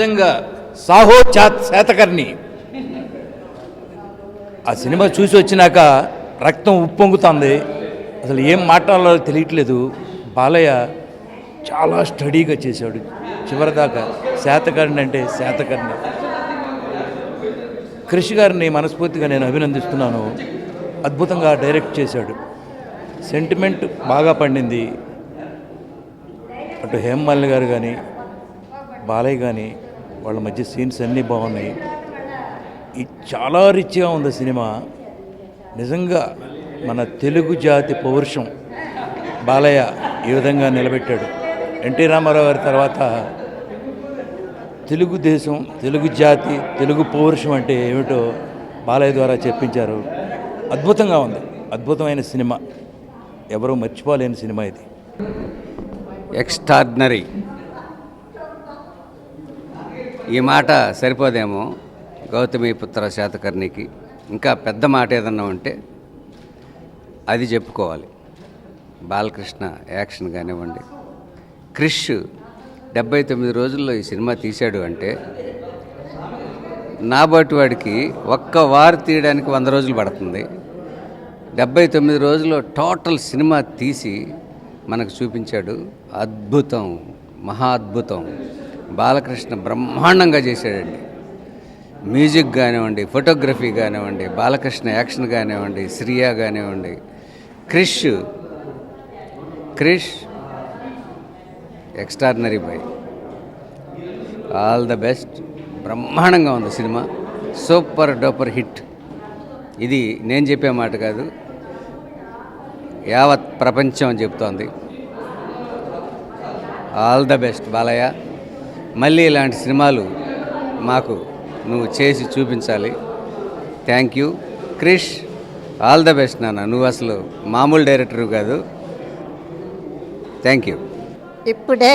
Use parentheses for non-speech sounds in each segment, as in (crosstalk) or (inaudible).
నిజంగా సాహో చాత్ శాతకర్ణి. ఆ సినిమా చూసి వచ్చినాక రక్తం ఉప్పొంగుతుంది. అసలు ఏం మాట్లాడాలో తెలియట్లేదు. బాలయ్య చాలా స్టడీగా చేశాడు. చివరిదాకా శాతకర్ణి అంటే శాతకర్ణి. కృషి గారిని మనస్ఫూర్తిగా నేను అభినందిస్తున్నాను. అద్భుతంగా డైరెక్ట్ చేశాడు. సెంటిమెంట్ బాగా పండింది. అటు హేమమాలిని గారు కానీ బాలయ్య కానీ వాళ్ళ మధ్య సీన్స్ అన్నీ బాగున్నాయి. ఇది చాలా రిచ్గా ఉంది సినిమా. నిజంగా మన తెలుగు జాతి పౌరుషం బాలయ్య ఈ విధంగా నిలబెట్టాడు. ఎన్టీ రామారావు గారి తర్వాత తెలుగుదేశం తెలుగు జాతి తెలుగు పౌరుషం అంటే ఏమిటో బాలయ్య ద్వారా చెప్పించారు. అద్భుతంగా ఉంది. అద్భుతమైన సినిమా. ఎవరూ మర్చిపోలేని సినిమా ఇది. ఎక్స్ట్రాడినరీ ఈ మాట సరిపోదేమో గౌతమి పుత్ర శాతకర్ణికి. ఇంకా పెద్ద మాట ఏదన్నా ఉంటే అది చెప్పుకోవాలి. బాలకృష్ణ యాక్షన్ కానివ్వండి. క్రిష్ డెబ్బై తొమ్మిది రోజుల్లో ఈ సినిమా తీశాడు అంటే నాబోటి వాడికి ఒక్క వారు తీయడానికి వంద రోజులు పడుతుంది. డెబ్బై తొమ్మిది రోజుల్లో టోటల్ సినిమా తీసి మనకు చూపించాడు. అద్భుతం మహా అద్భుతం. బాలకృష్ణ బ్రహ్మాండంగా చేశాడండి. మ్యూజిక్ కానివ్వండి ఫోటోగ్రఫీ కానివ్వండి బాలకృష్ణ యాక్షన్ కానివ్వండి శ్రియా కానివ్వండి Krish Krish extraordinary boy. All the best. బ్రహ్మాండంగా ఉంది సినిమా. Super duper hit. ఇది నేను చెప్పే మాట కాదు. యావత్ ప్రపంచం చెప్తోంది. All the best Balayya. మళ్ళీ ఇలాంటి సినిమాలు మాకు నువ్వు చేసి చూపించాలి. Thank you Krish all the best నాన్న. నువ్వు అసలు మామూలు డైరెక్టర్ కాదు. థ్యాంక్ యూ ఇప్పుడే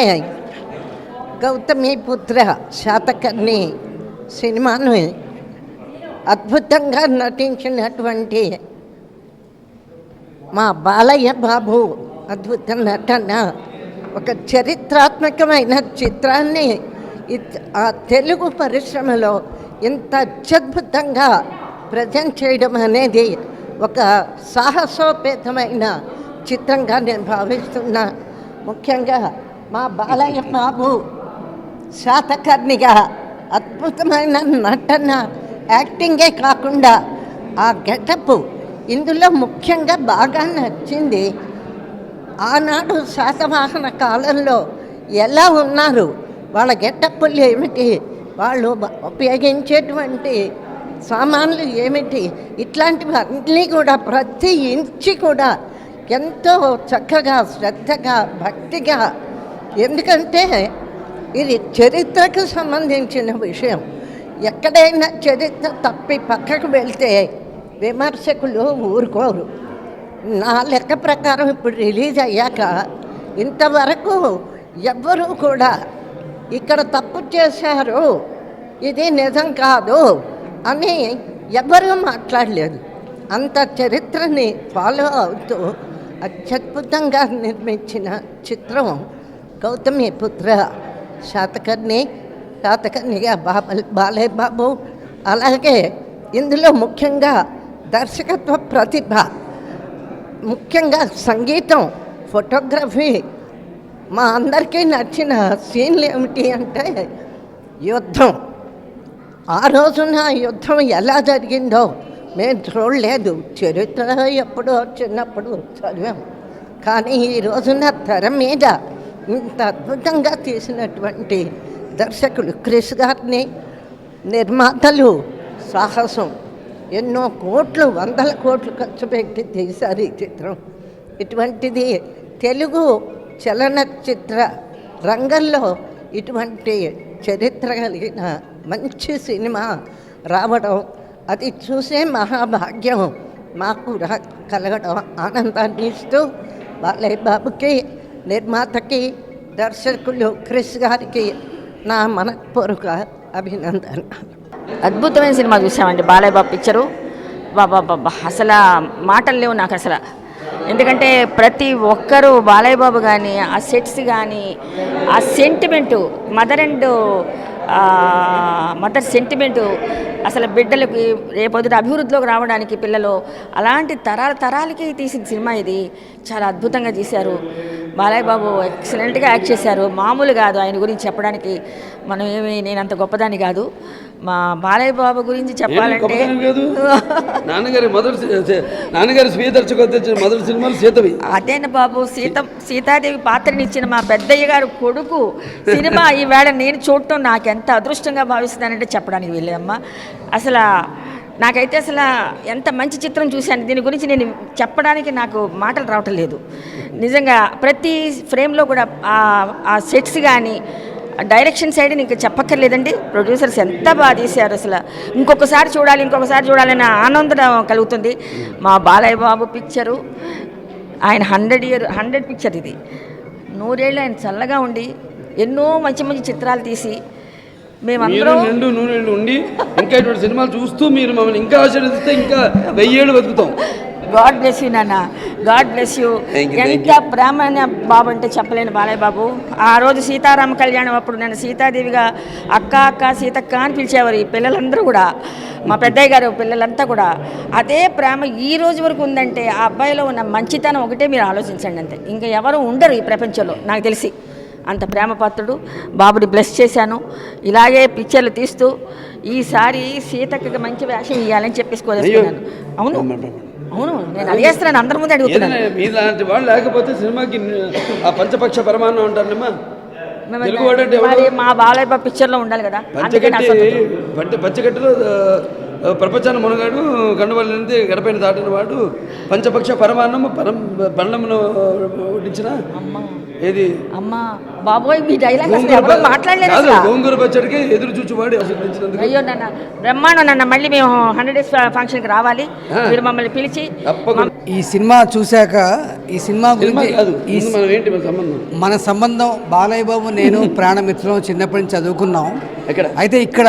గౌతమి పుత్ర శాతకర్ణి సినిమాను అద్భుతంగా నటించినటువంటి మా బాలయ్య బాబు అద్భుత నటన ఒక చరిత్రాత్మకమైన చిత్రాన్ని ఆ తెలుగు పరిశ్రమలో ఇంత అత్యద్భుతంగా ప్రజెంట్ చేయడం అనేది ఒక సాహసోపేతమైన చిత్రంగా నేను భావిస్తున్నా. ముఖ్యంగా మా బాలయ్య బాబు శాతకర్ణిగా అద్భుతమైన నటన యాక్టింగే కాకుండా ఆ గెటప్ ఇందులో ముఖ్యంగా బాగా నచ్చింది ఆనాడు శాతవాహన కాలంలో ఎలా ఉన్నారు? వాళ్ళ గెట్టప్పులు ఏమిటి? వాళ్ళు ఉపయోగించేటువంటి సామాన్లు ఏమిటి? ఇట్లాంటివన్నీ కూడా ప్రతి ఇంచి కూడా ఎంతో చక్కగా శ్రద్ధగా భక్తిగా ఎందుకంటే ఇది చరిత్రకు సంబంధించిన విషయం. ఎక్కడైనా చరిత్ర తప్పి పక్కకు వెళ్తే విమర్శకులు ఊరుకోరు. నా లెక్క ప్రకారం ఇప్పుడు రిలీజ్ అయ్యాక ఇంతవరకు ఎవ్వరూ కూడా ఇక్కడ తప్పు చేశారు. ఇది నిజం కాదు అని ఎవ్వరూ మాట్లాడలేదు. అంత చరిత్రని ఫాలో అవుతూ అత్యద్భుతంగా నిర్మించిన చిత్రం గౌతమి పుత్ర శాతకర్ణి శాతకర్ణిగా బాబల్ బాలయ్య బాబు అలాగే ఇందులో ముఖ్యంగా దర్శకత్వ ప్రతిభ ముఖ్యంగా సంగీతం ఫోటోగ్రఫీ. మా అందరికీ నచ్చిన సీన్లు ఏమిటి అంటే యుద్ధం. ఆ రోజున యుద్ధం ఎలా జరిగిందో మేము చూడలేదు. చరిత్ర ఎప్పుడో చిన్నప్పుడు చదివాం. కానీ ఈ రోజున తెర మీద ఇంత అద్భుతంగా తీసినటువంటి దర్శకులు క్రిష్ గారిని నిర్మాతలు సాహసం. ఎన్నో కోట్లు వందల కోట్లు ఖర్చు పెట్టి తీశారు ఈ చిత్రం. ఇటువంటిది తెలుగు చలనచిత్ర రంగంలో ఇటువంటి చరిత్ర కలిగిన మంచి సినిమా రావడం అది చూసే మహాభాగ్యం మాకు కలగడం ఆనందాన్ని ఇస్తూ బాలయ్య బాబుకి నిర్మాతకి దర్శకులు క్రిష్ గారికి నా మనపూర్వక అభినందన అద్భుతమైన సినిమా చూసామండి. బాలయ్య బాబు పిక్చరు. బాబా బాబా అసలు మాటలు లేవు నాకు అసలు. ఎందుకంటే ప్రతి ఒక్కరూ బాలయ్య బాబు కానీ ఆ సెట్స్ కానీ ఆ sentiment mother and mother sentiment అసలు బిడ్డలకి రేపొద్దుట అభివృద్ధిలోకి రావడానికి పిల్లలు అలాంటి తరాల తరాలకి తీసిన సినిమా ఇది. చాలా అద్భుతంగా తీశారు. బాలయ్య బాబు ఎక్సలెంట్గా యాక్ట్ చేశారు. మామూలు కాదు ఆయన గురించి చెప్పడానికి. మనం ఏమి నేను అంత గొప్పదాన్ని కాదు. మా బాలయ్య బాబు గురించి చెప్పాలంటే నాన్నగారి మొదటి నాన్నగారి మొదటి సినిమాలు సీతవి. అదేన బాబు? సీత సీతాదేవి పాత్రనిచ్చిన మా పెద్దయ్య గారు కొడుకు సినిమా (laughs) ఈవేళ నేను చూడటం నాకు ఎంత అదృష్టంగా భావిస్తున్నానంటే చెప్పడానికి వెళ్ళేదమ్మా అసలు నాకైతే అసలు ఎంత మంచి చిత్రం చూశాను దీని గురించి నేను చెప్పడానికి నాకు మాటలు రావటం లేదు. నిజంగా ప్రతి ఫ్రేమ్లో కూడా ఆ సెట్స్ కానీ డైరెక్షన్ సైడ్ ఇంకా చెప్పక్కర్లేదండి. ప్రొడ్యూసర్స్ ఎంత బాగా తీశారు అసలు. ఇంకొకసారి చూడాలి ఇంకొకసారి చూడాలనే ఆనందం కలుగుతుంది. మా బాలయ్య బాబు పిక్చరు ఆయన హండ్రెడ్ ఇయర్ హండ్రెడ్ పిక్చర్ ఇది. నూరేళ్ళు ఆయన చల్లగా ఉండి ఎన్నో మంచి మంచి చిత్రాలు తీసి మేమందరం రెండు నూనె ఉండి ఇంకా ఇటువంటి సినిమాలు చూస్తూ మీరు మమ్మల్ని ఇంకా ఆశీర్వదిస్తే ఇంకా వెయ్యేళ్ళు బతుకుతాం. గాడ్ బ్లెస్ యూ నాన్న. God bless you. ఎంత ప్రేమ బాబు అంటే చెప్పలేను బాలయ్య బాబు. ఆ రోజు సీతారామ కళ్యాణం అప్పుడు నేను సీతాదేవిగా అక్క అక్క సీతక్క అని పిలిచేవారు ఈ పిల్లలందరూ కూడా. మా పెద్దయ్య గారు పిల్లలంతా కూడా. అదే ప్రేమ ఈ రోజు వరకు ఉందంటే ఆ అబ్బాయిలో ఉన్న మంచితనం ఒకటే మీరు ఆలోచించండి అంతే. ఇంకా ఎవరు ఉండరు ఈ ప్రపంచంలో నాకు తెలిసి. అంత ప్రేమ పాత్రుడు బాబుని బ్లెస్ చేశాను. ఇలాగే పిక్చర్లు తీస్తూ ఈసారి సీతక్కకి మంచి వేషం ఇవ్వాలని చెప్పేసి కోరేసుకున్నాను. అవును. అవును నేను అడిగేస్తున్నాను అందరి ముందు అడుగుతున్నాను. మీలాంటి వాళ్ళు లేకపోతే సినిమాకి ఆ పంచపక్ష పరమాన్నం అంటారమ్మా మేము తెలుగు వాడు అంటే మరి? మా బాలయ్య పిక్చర్లో ఉండాలి కదా పంచగట్టి పంచగట్టులో ప్రపంచాన్ని మునగాడు గండవల్లి గడపైన దాటిన వాడు పంచపక్ష పరమాన్నము పరం పన్నమును వడ్డించిన ఏది? అమ్మా బాబోయ్ మీ డైలాగ్ ఎవరో మాట్లాడలేదు గోంగూర పచ్చడికి ఎదురు చూచువాడు అయ్యో నాన్న బ్రహ్మాండం నాన్న మళ్ళీ మేము హండ్రెడ్ డేస్ ఫంక్షన్కి రావాలి. మీరు మమ్మల్ని పిలిచి ఈ సినిమా చూశాక ఈ సినిమా గురించి మనం ఏంటి మన సంబంధం? మన సంబంధం బాలయ్య బాబు నేను (laughs) ప్రాణమిత్రం చిన్నప్పటి నుంచి చదువుకున్నాం. అయితే ఇక్కడ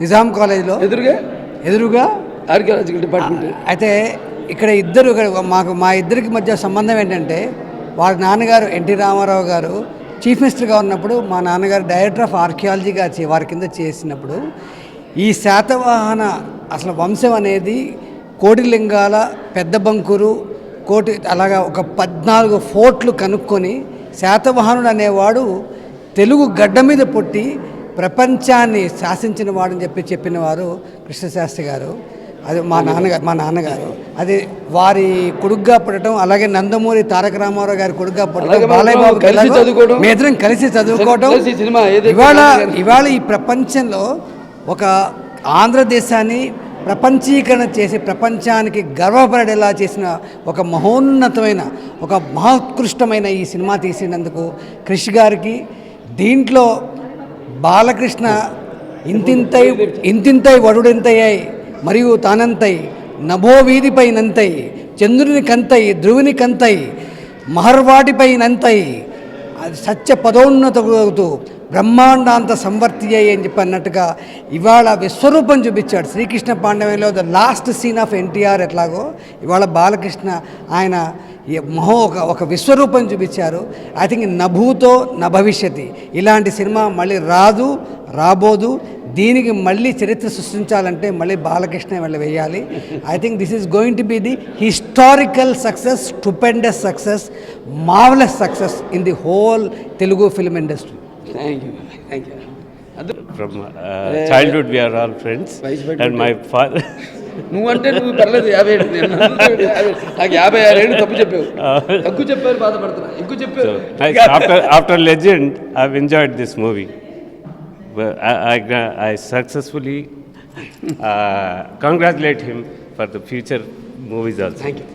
నిజాం కాలేజీలో. ఎదురుగా? ఎదురుగా? Archaeological department. అయితే ఇక్కడ ఇద్దరు మాకు మా ఇద్దరికి మధ్య సంబంధం ఏంటంటే వాళ్ళ నాన్నగారు ఎన్టీ రామారావు గారు చీఫ్ మినిస్టర్గా ఉన్నప్పుడు మా నాన్నగారు డైరెక్టర్ ఆఫ్ ఆర్కియాలజీగా చే- వారి కింద చేసినప్పుడు ఈ శాతవాహన అసలు వంశం అనేది కోటిలింగాల పెద్ద బంకురు కోటి అలాగా ఒక పద్నాలుగు ఫోర్ట్లు కనుక్కొని శాతవాహనుడు అనేవాడు తెలుగు గడ్డ మీద పుట్టి ప్రపంచాన్ని శాసించిన వాడని చెప్పి చెప్పిన వారు కృష్ణశాస్త్రి గారు. అది మా నాన్నగారు మా నాన్నగారు. అది వారి కొడుగ్గా పుట్టడం అలాగే నందమూరి తారక రామారావు గారి కొడుగ్గా పుట్టడం మనం బాలయ్య బాబు కలిసి చదువుకోవడం. మీ ఇద్దరం కలిసి చదువుకోవడం. సినిమా ఇవాళ ఇవాళ ఈ ప్రపంచంలో ఒక ఆంధ్రదేశాన్ని ప్రపంచీకరణ చేసి ప్రపంచానికి గర్వపడేలా చేసిన ఒక మహోన్నతమైన ఒక మహోత్కృష్టమైన ఈ సినిమా తీసినందుకు కృషి గారికి దీంట్లో బాలకృష్ణ ఇంతింతై ఇంతింతై వడుడింతయ్యాయి మరియు తానంతై నభోవీధిపై నంతై చంద్రుని కంతై ధ్రువుని కంతై మహర్వాటిపై నంతై అది సత్య పదోన్నతవుతూ బ్రహ్మాండాంత సంవర్తియ్యాయి అని చెప్పి అన్నట్టుగా ఇవాళ విశ్వరూపం చూపించాడు Srikrishna పాండవంలో the last scene of NTR ఎట్లాగో ఇవాళ బాలకృష్ణ ఆయన మొహం ఒక ఒక విశ్వరూపం చూపించారు. ఐ థింక్ నభూతో న భవిష్యతి ఇలాంటి సినిమా మళ్ళీ రాదు రాబోదు. దీనికి మళ్ళీ చరిత్ర సృష్టించాలంటే మళ్ళీ బాలకృష్ణ మళ్ళీ వేయాలి. I think this is going to be the historical success stupendous success marvellous success in the whole Telugu film industry thank you thank you From uh, childhood, we are all friends. వయసు (laughs) నువ్వంటే నువ్వు పర్లేదు యాభై ఏడు నేను నాకు యాభై ఆరు ఏళ్ళు తప్పు చెప్పావు తక్కువ చెప్పారు బాధపడుతున్నా ఎక్కువ చెప్పారు this movie. But I, I, gra- I successfully uh, congratulate him for the future movies also. Thank you